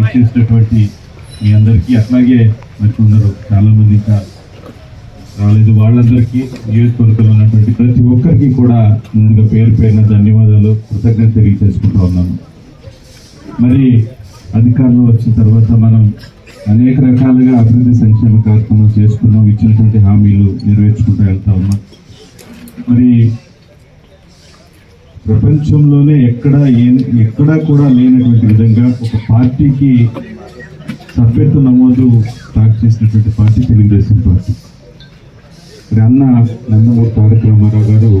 విచ్చేసినటువంటి మీ అందరికీ అట్లాగే మరి కొందరు చాలామంది ఇంకా రాలేదు. వాళ్ళందరికీ నియోజకవర్గంలో ఉన్నటువంటి ప్రతి ఒక్కరికి కూడా ముందుగా పేరు పేరిన ధన్యవాదాలు. కృతజ్ఞత తెలియజేసుకుంటూ ఉన్నాను. మరి అధికారంలో వచ్చిన తర్వాత మనం అనేక రకాలుగా అభివృద్ధి సంక్షేమ కార్యక్రమాలు చేసుకున్నాం. ఇచ్చినటువంటి హామీలు నెరవేర్చుకుంటూ వెళ్తా ఉన్నాం. మరి ప్రపంచంలోనే ఎక్కడ ఎక్కడా కూడా లేనటువంటి విధంగా ఒక పార్టీకి సభ్యత్వ నమోదు స్టార్ట్ చేసినటువంటి పార్టీ తెలుగుదేశం పార్టీ. మరి అన్న నందమూరి తారక రామారావు గారు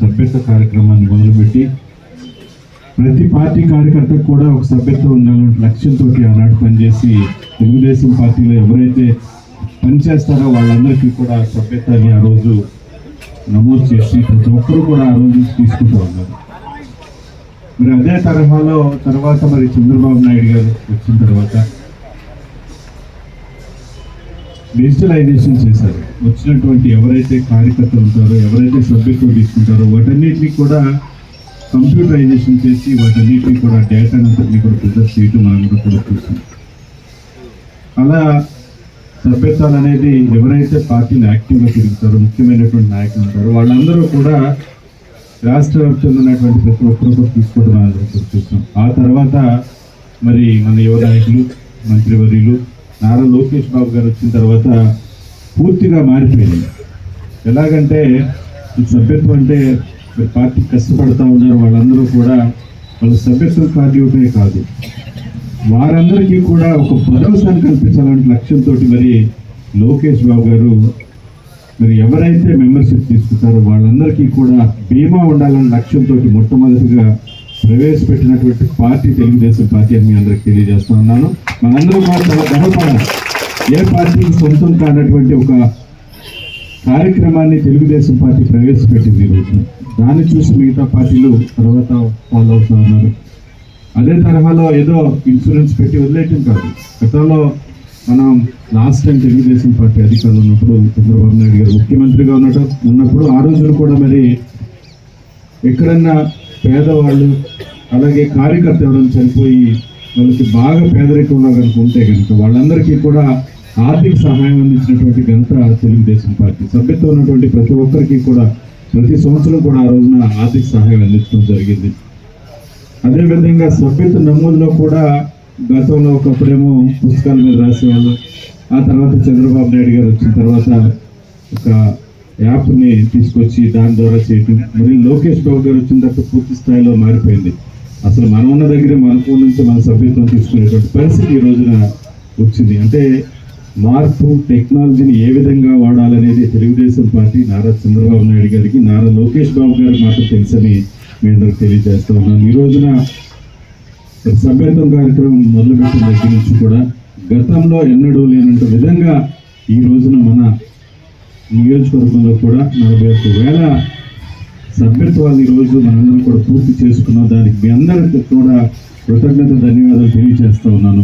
సభ్యత్వ కార్యక్రమాన్ని మొదలుపెట్టి ప్రతి పార్టీ కార్యకర్తకు కూడా ఒక సభ్యత్వం ఉండాలనే లక్ష్యంతో ఆనాడు పనిచేసి తెలుగుదేశం పార్టీలో ఎవరైతే పనిచేస్తారో వాళ్ళందరికీ కూడా సభ్యత్వాన్ని ఆ రోజు నమోదు చేసి ప్రతి ఒక్కరూ కూడా ఆ రోజు తీసుకుంటూ ఉన్నారు. మరి అదే తరహాలో తర్వాత మరి చంద్రబాబు నాయుడు గారు వచ్చిన తర్వాత డిజిటలైజేషన్ చేశారు. వచ్చినటువంటి ఎవరైతే కార్యకర్తలు ఉంటారో ఎవరైతే సభ్యత్వం తీసుకుంటారో వాటన్నిటిని కూడా కంప్యూటరైజేషన్ చేసి వాటన్నిటిని కూడా డేటా అంతటిని కూడా ప్రిజర్వ్ చేయటం మనం కూడా కూడా చూసాం అలా సభ్యత్వాలు అనేది ఎవరైతే పార్టీని యాక్టివ్గా తిరుగుతారో ముఖ్యమైనటువంటి నాయకులు ఉంటారో వాళ్ళందరూ కూడా రాష్ట్ర వ్యాప్తంగా ఉన్నటువంటి ప్రతి ఒక్కరు కూడా తీసుకోవడం మనం ఆ తర్వాత మరి మన యువ నాయకులు మంత్రివర్యులు నారా లోకేష్ బాబు గారు వచ్చిన తర్వాత పూర్తిగా మారిపోయింది. ఎలాగంటే ఈ సభ్యత్వం అంటే పార్టీ కష్టపడతా ఉన్నారు వాళ్ళందరూ కూడా వాళ్ళ సభ్యత్వం పార్టీ ఒకటే కాదు. వారందరికీ కూడా ఒక భరోసాను కల్పించాలనే లక్ష్యంతో మరి లోకేష్ బాబు గారు మరి ఎవరైతే మెంబర్షిప్ తీసుకుంటారో వాళ్ళందరికీ కూడా బీమా ఉండాలనే లక్ష్యంతో మొట్టమొదటిగా ప్రవేశపెట్టినటువంటి పార్టీ తెలుగుదేశం పార్టీ అని మీ అందరికి తెలియజేస్తా ఉన్నాను. మనందరం కూడా చాలా గర్వపడాలి. ఏ పార్టీకి సొంతం కానటువంటి ఒక కార్యక్రమాన్ని తెలుగుదేశం పార్టీ ప్రవేశపెట్టింది ఈరోజు దాన్ని చూసి మిగతా పార్టీలు తర్వాత ఫాలో అవుతా ఉన్నారు. అదే తరహాలో ఏదో ఇన్సూరెన్స్ పెట్టి వదిలేయటం కాదు. గతంలో మనం లాస్ట్ టైం తెలుగుదేశం పార్టీ అధికారులు ఉన్నప్పుడు చంద్రబాబు నాయుడు గారు ముఖ్యమంత్రిగా ఉన్నట్టు ఉన్నప్పుడు ఆ రోజున కూడా మరి ఎక్కడన్నా పేదవాళ్ళు అలాగే కార్యకర్త ఎవరైనా చనిపోయి వాళ్ళకి బాగా పేదరికంలో కనుక ఉంటే కనుక వాళ్ళందరికీ కూడా ఆర్థిక సహాయం అందించినటువంటి ఘనత తెలుగుదేశం పార్టీ. సభ్యత్వం ఉన్నటువంటి ప్రతి ఒక్కరికి కూడా ప్రతి సంవత్సరం కూడా ఆ రోజున ఆర్థిక సహాయం అందించడం జరిగింది. అదేవిధంగా సభ్యత నమోదులో కూడా గతంలో ఒకప్పుడేమో పుస్తకాల మీద రాసేవాళ్ళు. ఆ తర్వాత చంద్రబాబు నాయుడు గారు వచ్చిన తర్వాత ఒక యాప్ని తీసుకొచ్చి దాని ద్వారా చేయటం. మరి లోకేష్ బాబు గారు వచ్చిన తర్వాత పూర్తి స్థాయిలో మారిపోయింది. అసలు మనం ఉన్న దగ్గర మన ఫోన్ నుంచి మన సభ్యత్వం తీసుకునేటువంటి పరిస్థితి ఈ రోజున వచ్చింది. అంటే మార్పు టెక్నాలజీని ఏ విధంగా తెలుగుదేశం పార్టీ నారా చంద్రబాబు నాయుడు గారికి నారా లోకేష్ బాబు గారికి మాత్రం తెలుసని మీ అందరికి తెలియజేస్తా ఉన్నాను. ఈ రోజున సభ్యత్వం కార్యక్రమం మొదలుపెట్టిన దగ్గర నుంచి కూడా గతంలో ఎన్నడూ లేనంత విధంగా ఈ రోజున మన నియోజకవర్గంలో కూడా నలభై ఒక్క వేల సభ్యత్వాలు ఈరోజు రోజు మనందరం కూడా పూర్తి చేసుకున్నాం. దానికి మీ అందరికీ కూడా కృతజ్ఞత ధన్యవాదాలు తెలియజేస్తా ఉన్నాను.